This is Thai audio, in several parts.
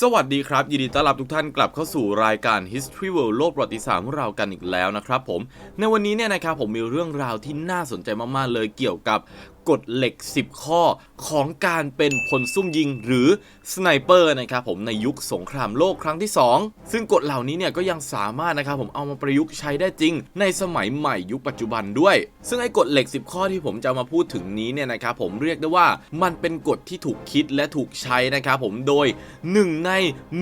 สวัสดีครับ ยินดีต้อนรับทุกท่านกลับเข้าสู่รายการ History World โลกประวัติศาสตร์ของเรากันอีกแล้วนะครับผม ในวันนี้เนี่ยนะครับผมมีเรื่องราวที่น่าสนใจมาก ๆ เลยเกี่ยวกับกฎเหล็ก 10 ข้อของการเป็นพลซุ่มยิงหรือสไนเปอร์นะครับผมในยุคสงครามโลกครั้งที่ 2 ซึ่งกฎเหล่านี้เนี่ยก็ยังสามารถนะครับผมเอามาประยุกต์ใช้ได้จริง ในสมัยใหม่ยุคปัจจุบันด้วย ซึ่งไอ้กฎเหล็ก 10 ข้อที่ผมจะมาพูดถึงนี้เนี่ยนะครับผมเรียกได้ว่ามันเป็นกฎที่ถูกคิดและถูกใช้นะครับผมโดยหนึ่งใน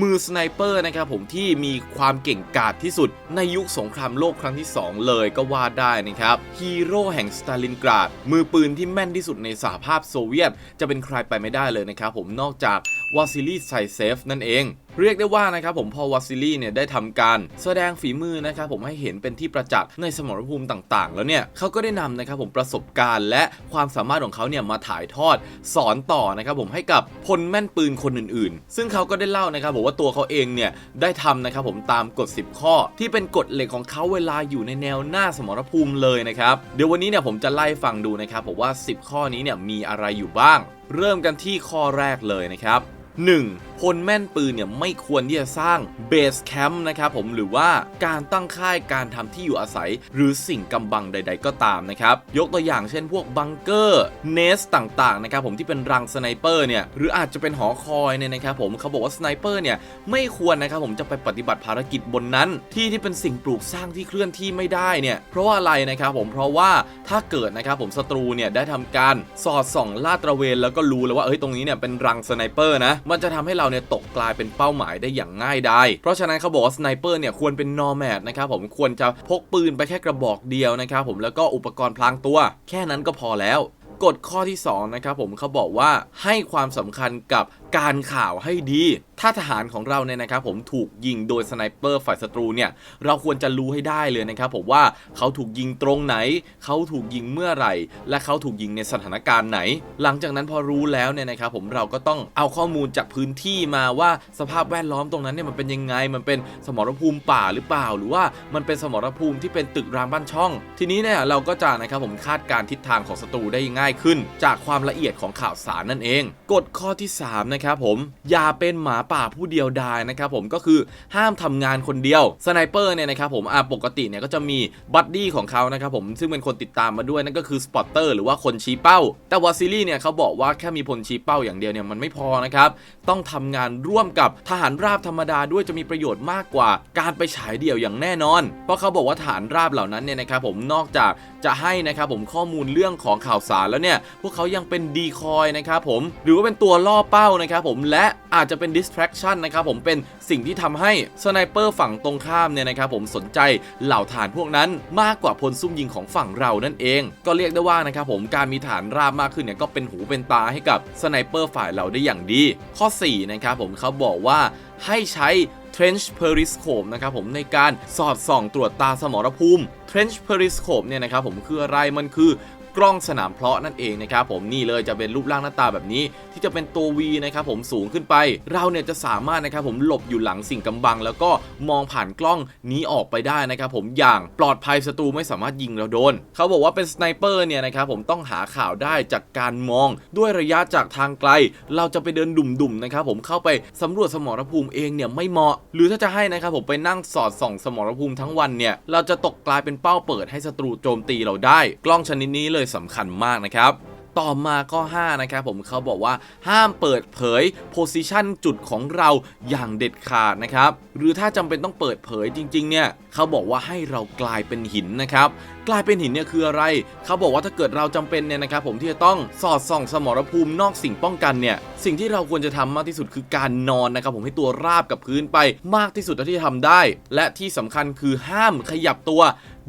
มือสไนเปอร์นะครับผมที่มีความเก่งกาจที่สุด ในยุคสงครามโลกครั้งที่ 2 เลยก็ว่าได้นะครับฮีโร่แห่งสตาลินกราดมือปืนที่แม่นที่สุดในสหภาพโซเวียต จะเป็นใครไปไม่ได้เลยนะครับผมนอกจากวาซิลีไซเซฟนั่นเองเรียกได้ว่านะครับผมพอวาซิลีเนี่ยได้ทำการแสดงฝีมือนะครับผมให้เห็นเป็นที่ประจักษ์ในสมรภูมิต่างๆ แล้วเนี่ยเขาก็ได้นำนะครับผมประสบการณ์ และความสามารถของเขาเนี่ยมาถ่ายทอดสอนต่อนะครับผมให้กับพลแม่นปืนคนอื่นๆ ซึ่งเขาก็ได้เล่านะครับผมว่าตัวเขาเองเนี่ยได้ทำนะครับผมตามกฎ 10 ข้อ ที่เป็นกฎเหล็กของเขาเวลาอยู่ในแนวหน้าสมรภูมิเลยนะครับเดี๋ยววันนี้เนี่ยผมจะไล่ฟังดูนะครับผมว่า 10 ข้อนี้เนี่ยมีอะไรอยู่บ้าง เริ่มกันที่ข้อแรกเลยนะครับ 1. พลแม่นปืนเนี่ยไม่ควรที่จะสร้างเบสแคมป์นะครับผมหรือว่าการตั้งค่ายการทำที่อยู่อาศัย หรือสิ่งกำบังใด ๆ ก็ตามนะครับ ยกตัวอย่างเช่นพวกบังเกอร์เนสต่างๆนะครับผมที่เป็นรังสไนเปอร์เนี่ยหรืออาจจะเป็นหอคอยเนี่ยนะครับผมเขาบอกว่าสไนเปอร์เนี่ยไม่ควรนะครับผมจะไปปฏิบัติภารกิจบนนั้น ที่ที่เป็นสิ่งปลูกสร้างที่เคลื่อนที่ไม่ได้เนี่ยเพราะว่าอะไรนะครับผมเพราะว่าถ้าเกิดนะครับผมศัตรูเนี่ยได้ทำการสอดส่องลาดตระเวนแล้วก็รู้แล้วว่าเอ้ยตรงนี้เนี่ยเป็นรังสไนเปอร์นะมันจะทำให้เราเนี่ยตกกลายเป็นเป้าหมายได้อย่างง่ายดายเพราะฉะนั้นเขาบอกว่าสไนเปอร์เนี่ยควรเป็นนอร์แมดนะครับผมควรจะพกปืนไปแค่กระบอกเดียวนะครับผมแล้วก็อุปกรณ์พลางตัว แค่นั้นก็พอแล้วกฎข้อที่2นะครับผมเขาบอกว่าให้ความสำคัญกับ การข่าวให้ดี ถ้าทหารของเราเนี่ยนะครับผมถูกยิงโดยสไนเปอร์ฝ่ายศัตรูเนี่ยเราควรจะรู้ให้ได้เลยนะครับผมว่าเขาถูกยิงตรงไหน เขาถูกยิงเมื่อไหร่ และเขาถูกยิงในสถานการณ์ไหน หลังจากนั้นพอรู้แล้วเนี่ยนะครับผมเราก็ต้องเอาข้อมูลจากพื้นที่มาว่าสภาพแวดล้อมตรงนั้นเนี่ยมันเป็นยังไง มันเป็นสมรภูมิป่าหรือเปล่า หรือว่ามันเป็นสมรภูมิที่เป็นตึกรามบ้านช่อง ทีนี้เนี่ยเราก็จะนะครับผมคาดการณ์ทิศทางของศัตรูได้ง่ายขึ้น จากความละเอียดของข่าวสารนั่นเอง กฎข้อที่สามนะครับผมอย่าเป็นหมาป่าผู้เดียวดายนะครับผมก็คือห้ามทำงานคนเดียวสไนเปอร์เนี่ยนะครับผมอ่าปกติเนี่ยก็จะมีบัดดี้ของเขานะครับผมซึ่งเป็นคนติดตามมาด้วยนั่นก็คือสปอตเตอร์หรือว่าคนชี้เป้า แต่วาซิลี่เนี่ยเขาบอกว่าแค่มีพลชี้เป้าอย่างเดียวเนี่ยมันไม่พอนะครับต้องทำงานร่วมกับทหารราบธรรมดาด้วยจะมีประโยชน์มากกว่า การไปฉายเดี่ยวอย่างแน่นอน เพราะเขาบอกว่าทหารราบเหล่านั้นเนี่ยนะครับผมนอกจากจะให้นะครับผมข้อมูลเรื่องของข่าวสารแล้วเนี่ยพวกเขายังเป็นดีคอยนะครับผมหรือว่าเป็นตัวล่อเป้านะครับผมและอาจจะเป็น distraction นะครับผมเป็นสิ่งที่ทำให้สไนเปอร์ฝั่งตรงข้ามเนี่ยนะครับผมสนใจเหล่าฐานพวกนั้นมากกว่าพลซุ่มยิงของฝั่งเรานั่นเอง ก็เรียกได้ว่านะครับผมการมีฐานราบมากขึ้นเนี่ยก็เป็นหูเป็นตาให้กับสไนเปอร์ฝ่ายเราได้อย่างดี ข้อ 4 นะครับผมเขาบอกว่าให้ใช้ Trench Periscope นะครับผมในการสอดส่องตรวจตาสมรภูมิ Trench Periscope เนี่ยนะครับผมคืออะไรมันคือ กล้องสนามเพาะนั่นเองนะครับผมนี่เลยจะเป็นรูปร่างหน้าตาแบบนี้ ที่จะเป็นตัว V นะครับผมสูงขึ้นไป เราเนี่ยจะสามารถนะครับผมหลบอยู่หลังสิ่งกำบัง แล้วก็มองผ่านกล้องนี้ออกไปได้นะครับผมอย่างปลอดภัยศัตรูไม่สามารถยิงเราโดน เขาบอกว่าเป็นสไนเปอร์เนี่ยนะครับผมต้องหาข่าวได้จากการมองด้วยระยะจากทางไกล เราจะไปเดินดุ่มๆนะครับผมเข้าไปสำรวจสมรภูมิเองเนี่ยไม่เหมาะ หรือถ้าจะให้นะครับผมไปนั่งสอดส่อง สมรภูมิทั้งวันเนี่ยเราจะตกกลายเป็นเป้าเปิดให้ศัตรูโจมตีเราได้ กล้องชนิดนี้เลยสำคัญมากนะครับต่อมาข้อ5นะครับผมเขาบอกว่าห้ามเปิดเผยโพซิชันจุดของเราอย่างเด็ดขาดนะครับ หรือถ้าจำเป็นต้องเปิดเผยจริง ๆ เนี่ยเขาบอกว่าให้เรากลายเป็นหินนะครับ กลายเป็นหินเนี่ยคืออะไร เขาบอกว่าถ้าเกิดเราจำเป็นเนี่ยนะครับผมที่จะต้องสอดส่องสมรภูมินอกสิ่งป้องกันเนี่ย สิ่งที่เราควรจะทำมากที่สุดคือการนอนนะครับ ผมให้ตัวราบกับพื้นไปมากที่สุดเท่าที่จะทำได้ และที่สำคัญคือห้ามขยับตัว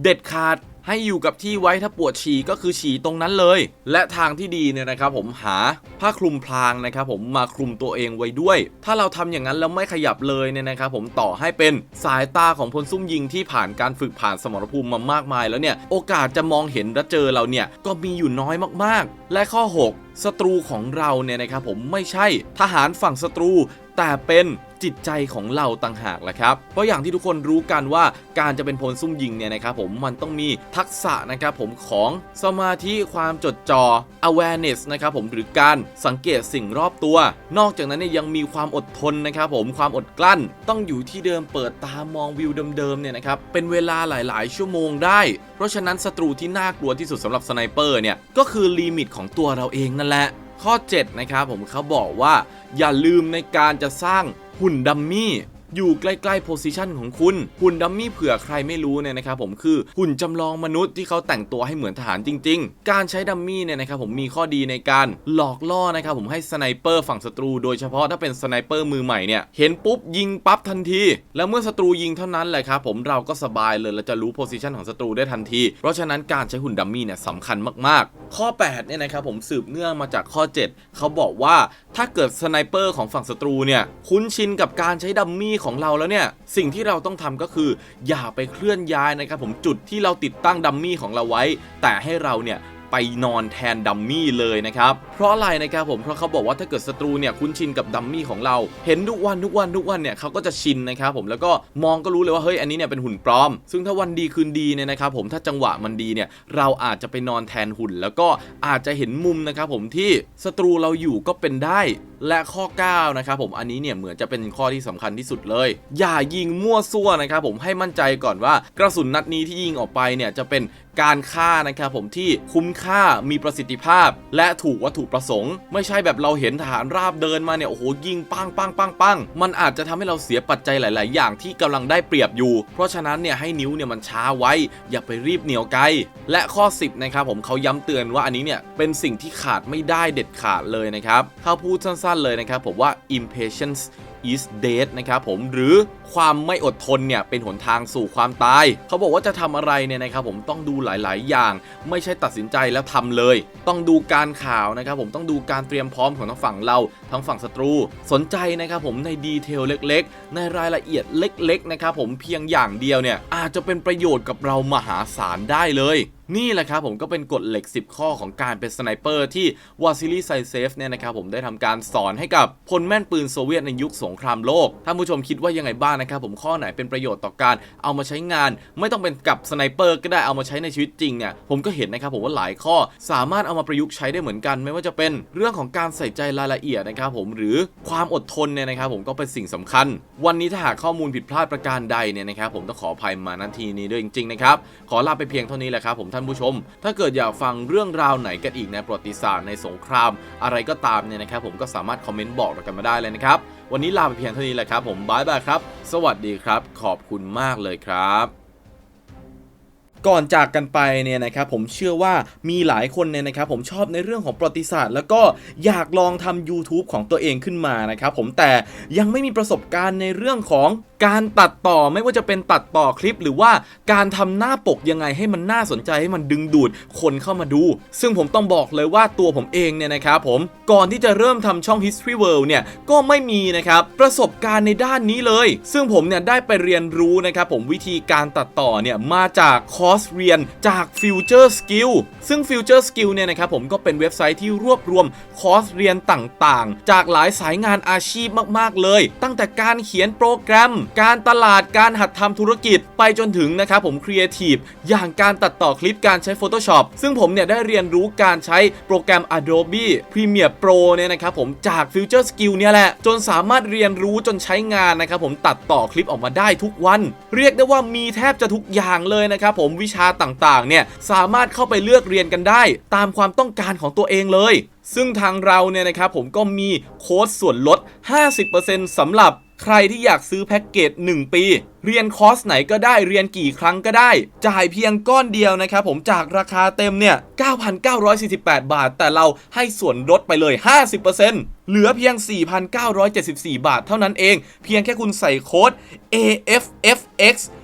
เด็ดขาด ให้อยู่กับที่ไว้ถ้าปวดฉี่ก็คือฉี่ตรงนั้นเลย และทางที่ดีเนี่ยนะครับผมหาผ้าคลุมพรางนะครับผมมาคลุมตัวเองไว้ด้วย ถ้าเราทำอย่างนั้นแล้วไม่ขยับเลยเนี่ยนะครับผมต่อให้เป็นสายตาของพลซุ่มยิงที่ผ่านการฝึกผ่านสมรภูมิมามากมายแล้วเนี่ยโอกาสจะมองเห็นและเจอเราเนี่ยก็มีอยู่น้อยมากๆ และข้อ 6ศัตรูของเราเนี่ยนะครับผมไม่ใช่ทหารฝั่งศัตรู แต่เป็น จิตใจของเราต่างหากแหละครับ เพราะอย่างที่ทุกคนรู้กันว่าการจะเป็นพลซุ่มยิงเนี่ยนะครับผมมันต้องมีทักษะนะครับผมของสมาธิความจดจ่อ awareness นะครับผมหรือการสังเกตสิ่งรอบตัว นอกจากนั้นเนี่ยยังมีความอดทนนะครับผมความอดกลั้นต้องอยู่ที่เดิมเปิดตามองวิวเดิมๆเนี่ยนะครับเป็นเวลาหลาย ๆ ชั่วโมงได้ เพราะฉะนั้นศัตรูที่น่ากลัวที่สุดสำหรับสไนเปอร์เนี่ยก็คือลิมิตของตัวเราเองนั่นแหละข้อ 7 นะครับผมเขาบอกว่าอย่าลืมในการจะสร้าง หุ่นดัมมี่อยู่ใกล้ๆโพซิชันของคุณ หุ่นดัมมี่เผื่อใครไม่รู้เนี่ยนะครับผมคือหุ่นจำลองมนุษย์ที่เขาแต่งตัวให้เหมือนทหารจริง ๆ การใช้ดัมมี่เนี่ยนะครับผมมีข้อดีในการหลอกล่อนะครับผมให้สไนเปอร์ฝั่งศัตรูโดยเฉพาะถ้าเป็นสไนเปอร์มือใหม่เนี่ยเห็นปุ๊บยิงปั๊บทันที แล้วเมื่อศัตรูยิงเท่านั้นแหละครับผมเราก็สบายเลยเราจะรู้โพซิชันของศัตรูได้ทันที เพราะฉะนั้นการใช้หุ่นดัมมี่เนี่ยสำคัญมากๆ ข้อ 8 เนี่ยนะครับผมสืบเนื่องมาจากข้อ 7 เขาบอกว่าถ้าเกิดสไนเปอร์ของฝั่งศัตรูเนี่ยคุ้นชินกับการใช้ดัมมี่ของเราแล้วเนี่ย สิ่งที่เราต้องทำก็คือ อย่าไปเคลื่อนย้ายนะครับผมจุดที่เราติดตั้งดัมมี่ของเราไว้ แต่ให้เราเนี่ย ไปนอนแทนดัมมี่เลยนะครับเพราะอะไรนะครับผมเพราะเขาบอกว่าถ้าเกิดศัตรูเนี่ยคุ้นชินกับดัมมี่ของเรา เห็นทุกวันทุกวันทุกวันเนี่ยเขาก็จะชินนะครับผมแล้วก็มองก็รู้เลยว่าเฮ้ยอันนี้เนี่ยเป็นหุ่นปลอม ซึ่งถ้าวันดีคืนดีเนี่ยนะครับผมถ้าจังหวะมันดีเนี่ยเราอาจจะไปนอนแทนหุ่น แล้วก็อาจจะเห็นมุมนะครับผมที่ศัตรูเราอยู่ก็เป็นได้ และข้อ 9 นะครับผมอันนี้เนี่ยเหมือนจะเป็นข้อที่สำคัญที่สุดเลย อย่ายิงมั่วซั่วนะครับผมให้มั่นใจก่อนว่ากระสุนนัดนี้ที่ยิงออกไปเนี่ยจะเป็นการฆ่านะครับผมที่คุ้มค่ามีประสิทธิภาพ และถูกวัตถุประสงค์ ไม่ใช่แบบเราเห็นทหารราบเดินมาเนี่ยโอ้โหยิงปังปังปังปังมันอาจจะทำให้เราเสียปัจจัยหลาย ๆ อย่างที่กำลังได้เปรียบอยู่ เพราะฉะนั้นเนี่ยให้นิ้วเนี่ยมันช้าไว้ อย่าไปรีบเหนียวไกล และข้อ 10 นะครับผมเขาย้ำเตือนว่าอันนี้เนี่ยเป็นสิ่งที่ขาดไม่ได้เด็ดขาดเลยนะครับเขาพูดสั้นๆ เลยนะครับผมว่า impatience is dead นะครับผมหรือ ความไม่อดทนเนี่ยเป็นหนทางสู่ความตาย เขาบอกว่าจะทำอะไรเนี่ยนะครับผมต้องดูหลาย ๆ อย่าง ไม่ใช่ตัดสินใจแล้วทำเลย ต้องดูการข่าวนะครับผมต้องดูการเตรียมพร้อมของทั้งฝั่งเราทั้งฝั่งศัตรู สนใจนะครับผมในดีเทลเล็ก ๆ ในรายละเอียดเล็ก ๆ นะครับผมเพียงอย่างเดียวเนี่ยอาจจะเป็นประโยชน์กับเรามหาศาลได้เลยนี่แหละครับผมก็เป็นกฎเหล็ก 10 ข้อของการเป็นสไนเปอร์ที่วาซิลีไซเซฟเนี่ยนะครับผมได้ทำการสอนให้กับพลแม่นปืนโซเวียตในยุคสงครามโลกท่าผู้ชมคิดว่ายังไงบ้างนะครับผมข้อไหนเป็นประโยชน์ต่อการเอามาใช้งาน ไม่ต้องเป็นกับสไนเปอร์ก็ได้เอามาใช้ในชีวิตจริงเนี่ยผมก็เห็นนะครับผมว่าหลายข้อสามารถเอามาประยุกต์ใช้ได้เหมือนกัน ไม่ว่าจะเป็นเรื่องของการใส่ใจรายละเอียดนะครับผมหรือความอดทนเนี่ยนะครับผมก็เป็นสิ่งสำคัญ วันนี้ถ้าหากข้อมูลผิดพลาดประการใดเนี่ยนะครับผมต้องขออภัยมาณทีนี้ด้วยจริงๆนะครับขอลาไปเพียงเท่านี้แหละครับผมท่านผู้ชม ถ้าเกิดอยากฟังเรื่องราวไหนกันอีกในประวัติศาสตร์ในสงคราม อะไรก็ตามเนี่ยนะครับผมก็สามารถคอมเมนต์บอกเรากันมาได้เลยนะครับ วันนี้ลาไปเพียงเท่านี้แหละครับผมบายบายครับ สวัสดีครับ ขอบคุณมากเลยครับก่อนจากกันไปเนี่ยนะครับผมเชื่อว่ามีหลายคนเนี่ยนะครับผมชอบในเรื่องของประวัติศาสตร์ แล้วก็อยากลองทำ YouTube ของตัวเองขึ้นมานะครับผมแต่ยังไม่มีประสบการณ์ในเรื่องของ การตัดต่อไม่ว่าจะเป็นตัดต่อคลิป หรือว่าการทำหน้าปกยังไงให้มันน่าสนใจให้มันดึงดูดคนเข้ามาดู ซึ่งผมต้องบอกเลยว่าตัวผมเองเนี่ยนะครับผมก่อนที่จะเริ่มทำช่อง History World เนี่ยก็ไม่มีนะครับประสบการณ์ในด้านนี้เลย ซึ่งผมเนี่ยได้ไปเรียนรู้นะครับผมวิธีการตัดต่อเนี่ยมาจากคอร์สเรียนจาก Future Skill ซึ่ง Future Skill เนี่ยนะครับผมก็เป็นเว็บไซต์ที่รวบรวมคอร์สเรียนต่างๆ จากหลายสายงานอาชีพมากๆเลย ตั้งแต่การเขียนโปรแกรมการตลาดการหัดทำธุรกิจไปจนถึงนะครับผมครีเอทีฟอย่างการตัดต่อคลิปการใช้ Photoshop ซึ่งผมเนี่ยได้เรียนรู้การใช้โปรแกรม Adobe Premiere Pro เนี่ยนะครับผมจาก Future Skill เนี่ยแหละ จนสามารถเรียนรู้จนใช้งานนะครับผมตัดต่อคลิปออกมาได้ทุกวัน เรียกได้ว่ามีแทบจะทุกอย่างเลยนะครับผมวิชาต่างๆเนี่ยสามารถเข้าไปเลือกเรียนกันได้ ตามความต้องการของตัวเองเลยซึ่งทางเราเนี่ยนะครับผมก็มีโค้ดส่วนลด 50%สำหรับ ใครที่อยากซื้อแพ็กเกจ1 ปี เรียนคอร์สไหนก็ได้เรียนกี่ครั้งก็ได้ จ่ายเพียงก้อนเดียวนะครับผมจากราคาเต็มเนี่ย 9,948 บาท แต่เราให้ส่วนลดไปเลย 50%เหลือเพียง 4,974 บาทเท่านั้นเอง เพียงแค่คุณใส่โค้ด AFFX